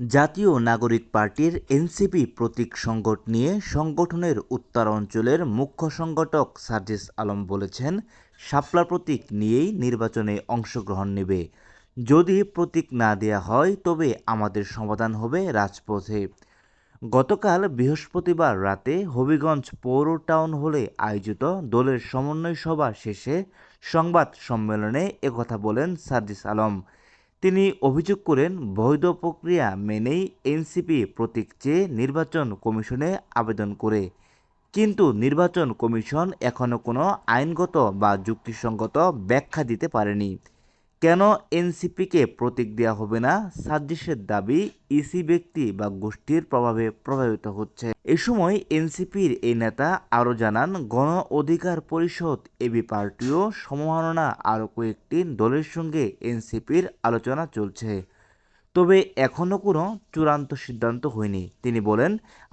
জাতীয় নাগরিক পার্টির এনসিপি প্রতীক সংকট নিয়ে সংগঠনের উত্তর অঞ্চলের মুখ্য সংগঠক সার্জিস আলম বলেছেন, শাপলা প্রতীক নিয়েই নির্বাচনে অংশগ্রহণ নেবে। যদি প্রতীক না দেয়া হয়, তবে আমাদের সমাধান হবে রাজপথে। গতকাল বৃহস্পতিবার রাতে হবিগঞ্জ পৌর টাউন হলে আয়োজিত দলের সমন্বয় সভা শেষে সংবাদ সম্মেলনে একথা বলেন সার্জিস আলম। তিনি অভিযোগ করেন, বৈধ প্রক্রিয়া মেনেই এনসিপি প্রতীক চেয়ে নির্বাচন কমিশনে আবেদন করে। কিন্তু নির্বাচন কমিশন এখনও কোনো আইনগত বা যুক্তিসঙ্গত ব্যাখ্যা দিতে পারেনি। কেন এনসিপিকে প্রতীক দেওয়া হবে না? সার্জিসের দাবি, ইসি ব্যক্তি বা গোষ্ঠীর প্রভাবে প্রভাবিত হচ্ছে। এ সময় এনসিপির এই নেতা আরও জানান, গণ অধিকার পরিষদ, এবি পার্টিও সমমাননা আরও কয়েকটি দলের সঙ্গে এনসিপির আলোচনা চলছে। তবে এখনও কোনো চূড়ান্ত সিদ্ধান্ত হয়নি। তিনি বলেন,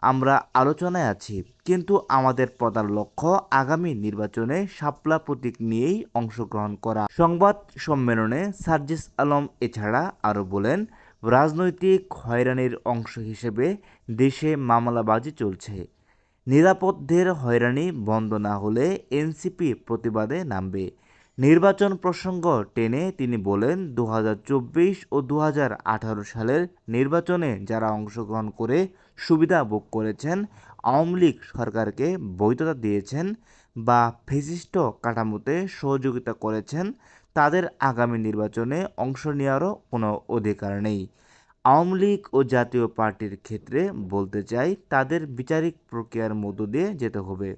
আমরা আলোচনায় আছি, কিন্তু আমাদের প্রধান লক্ষ্য আগামী নির্বাচনে শাপলা প্রতীক নিয়েই অংশগ্রহণ করা। সংবাদ সম্মেলনে সার্জিস আলম এছাড়া আরও বলেন, রাজনৈতিক হয়রানির অংশ হিসেবে দেশে মামলাবাজি চলছে। নিরাপদদের হয়রানি বন্ধ না হলে এনসিপি প্রতিবাদে নামবে। নির্বাচন প্রসঙ্গ টেনে তিনি বলেন দু হাজার চব্বিশ ও দু হাজার আঠারো সালের নির্বাচনে যারা অংশগ্রহণ করে সুবিধা ভোগ করেছেন, আওয়ামী লীগ সরকারকে বৈধতা দিয়েছেন বা ফেসিস্ট কাঠামোতে সহযোগিতা করেছেন, তাদের আগামী নির্বাচনে অংশ নেওয়ারও কোনো অধিকার নেই। আওয়ামী লীগ ও জাতীয় পার্টির ক্ষেত্রে বলতে চাই, তাদের বিচারিক প্রক্রিয়ার মধ্য দিয়ে যেতে হবে।